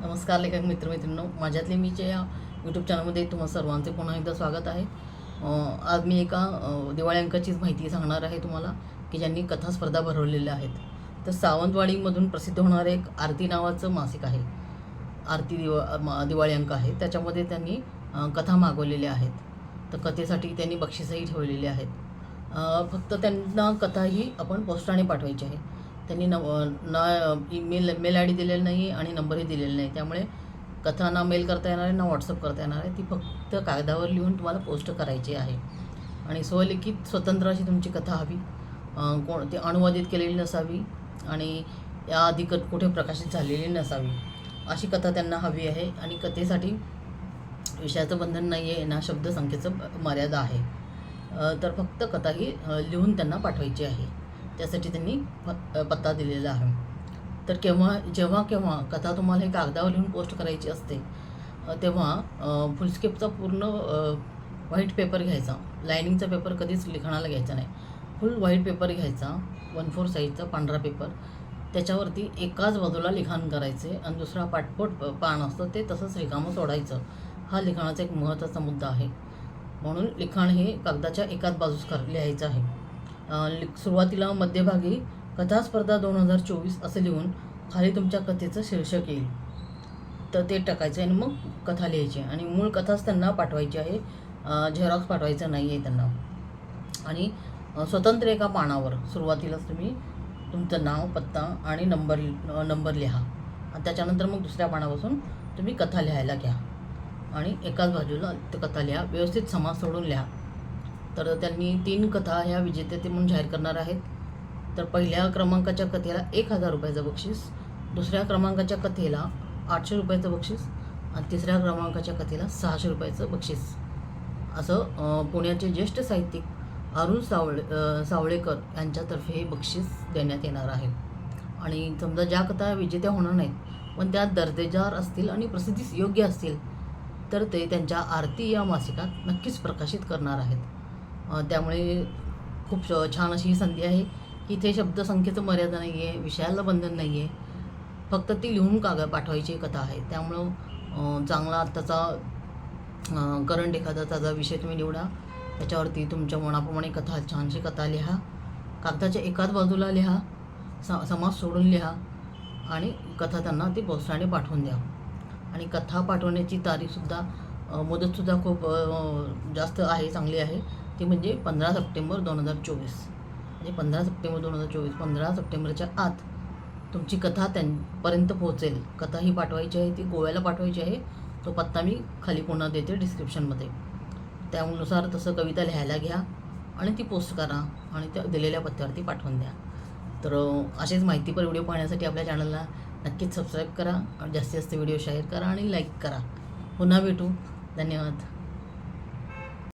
नमस्कार लेखक मित्रमैत्रिणींनो. माझ्यातले मीच्या या यूट्यूब चॅनलमध्ये तुम्हा सर्वांचे पुन्हा एकदा स्वागत आहे. आज मी एका दिवाळी अंकाचीच माहिती सांगणार आहे तुम्हाला की ज्यांनी कथा स्पर्धा भरवलेल्या आहेत. तर सावंतवाडीमधून प्रसिद्ध होणारं एक आरती नावाचं मासिक आहे. आरती दिवा मा- दिवाळी अंक आहे. त्याच्यामध्ये त्यांनी कथा मागवलेल्या आहेत. तर कथेसाठी त्यांनी बक्षीसही ठेवलेले आहेत. फक्त त्यांना कथाही आपण पोस्टाने पाठवायची आहे. त्यांनी न ना ईमेल मेल आय डी दिलेला नाही आणि नंबरही दिलेला नाही. त्यामुळे कथा ना मेल करता येणार आहे ना व्हॉट्सअप करता येणार आहे. ती फक्त कागदावर लिहून तुम्हाला पोस्ट करायची आहे. आणि स्वलिखित स्वतंत्र अशी तुमची कथा हवी. कोण ती अनुवादित केलेली नसावी आणि या आधी क कुठे प्रकाशित झालेली नसावी. अशी कथा त्यांना हवी आहे आणि कथेसाठी विषयाचं बंधन नाही आहे ना शब्दसंख्येचं मर्यादा आहे. तर फक्त कथा ही लिहून त्यांना पाठवायची आहे. त्यासाठी त्यांनी प- पत्ता दिलेला आहे. तर केव्हा जेव्हा केव्हा कथा तुम्हाला हे कागदावर लिहून पोस्ट करायची असते तेव्हा फुलस्केपचा पूर्ण व्हाईट पेपर घ्यायचा. लायनिंगचा पेपर कधीच लिखाणाला घ्यायचा नाही. फुल व्हाईट पेपर घ्यायचा वन फोर साईजचा पांढरा पेपर त्याच्यावरती एकाच बाजूला लिखाण करायचे आणि दुसरा पाठपोट पान असतं ते तसंच रिकामं सोडायचं. हा लिखाणाचा एक महत्त्वाचा मुद्दा आहे. म्हणून लिखाण हे कागदाच्या एकाच बाजूस कर लिहायचं आहे. सुरुवातीला मध्यभागी कथा स्पर्धा दोन हजार चोवीस असं लिहून खाली तुमच्या कथेचं शीर्षक येईल. तर ते टाकायचं आणि मग कथा लिहायची. आणि मूळ कथाच त्यांना पाठवायची आहे. झेरॉक्स पाठवायचं नाही आहे त्यांना. आणि स्वतंत्र एका पानावर सुरुवातीलाच तुम्ही तुमचं नाव पत्ता आणि नंबर नंबर लिहा. आणि त्याच्यानंतर मग दुसऱ्या पानापासून तुम्ही कथा लिहायला घ्या. आणि एकाच बाजूला कथा लिहा. व्यवस्थित समाज सोडून लिहा. तर त्यांनी तीन कथा ह्या विजेतेते म्हणून जाहीर करणार आहेत. तर पहिल्या क्रमांकाच्या कथेला एक हजार रुपयाचं बक्षीस दुसऱ्या क्रमांकाच्या कथेला आठशे रुपयाचं बक्षीस आणि तिसऱ्या क्रमांकाच्या कथेला सहाशे रुपयाचं बक्षीस. असं पुण्याचे ज्येष्ठ साहित्यिक अरुण सावळे सावळेकर यांच्यातर्फे हे बक्षीस देण्यात येणार आहे. आणि समजा ज्या कथा विजेत्या होणार नाहीत पण त्या दर्जेदार असतील आणि प्रसिद्धीस योग्य असतील तर ते त्यांच्या आरती या मासिकात नक्कीच प्रकाशित करणार आहेत. त्यामुळे खूप छान अशी ही संधी आहे की इथे शब्दसंख्येचं मर्यादा नाही आहे विषयाला बंधन नाही आहे फक्त ती लिहून कागद पाठवायची कथा आहे. त्यामुळं चांगला आत्ताचा करंट एखादा ताजा विषय तुम्ही निवडा त्याच्यावरती तुमच्या मनाप्रमाणे कथा छानशी कथा लिहा. कागदाच्या एकाच बाजूला लिहा स समाज सोडून लिहा आणि कथा त्यांना ती पोस्टाने पाठवून द्या. आणि कथा पाठवण्याची तारीखसुद्धा मुदतसुद्धा खूप जास्त आहे चांगली आहे. ती म्हणजे पंधरा सप्टेंबर दोन हजार चोवीस. म्हणजे पंधरा सप्टेंबर दोन हजार चोवीस पंधरा सप्टेंबरच्या आत तुमची कथा त्यांपर्यंत पोहोचेल. कथा ही पाठवायची आहे ती गोव्याला पाठवायची आहे. तो पत्ता मी खाली पुन्हा देते डिस्क्रिप्शनमध्ये. त्यानुसार तसं कविता लिहायला घ्या आणि ती पोस्ट करा आणि त्या दिलेल्या पत्त्यावरती पाठवून द्या. तर असेच माहितीपर व्हिडिओ पाहण्यासाठी आपल्या चॅनलला नक्कीच सबस्क्राईब करा आणि जास्तीत जास्त व्हिडिओ शेअर करा आणि लाईक करा. पुन्हा भेटू. धन्यवाद.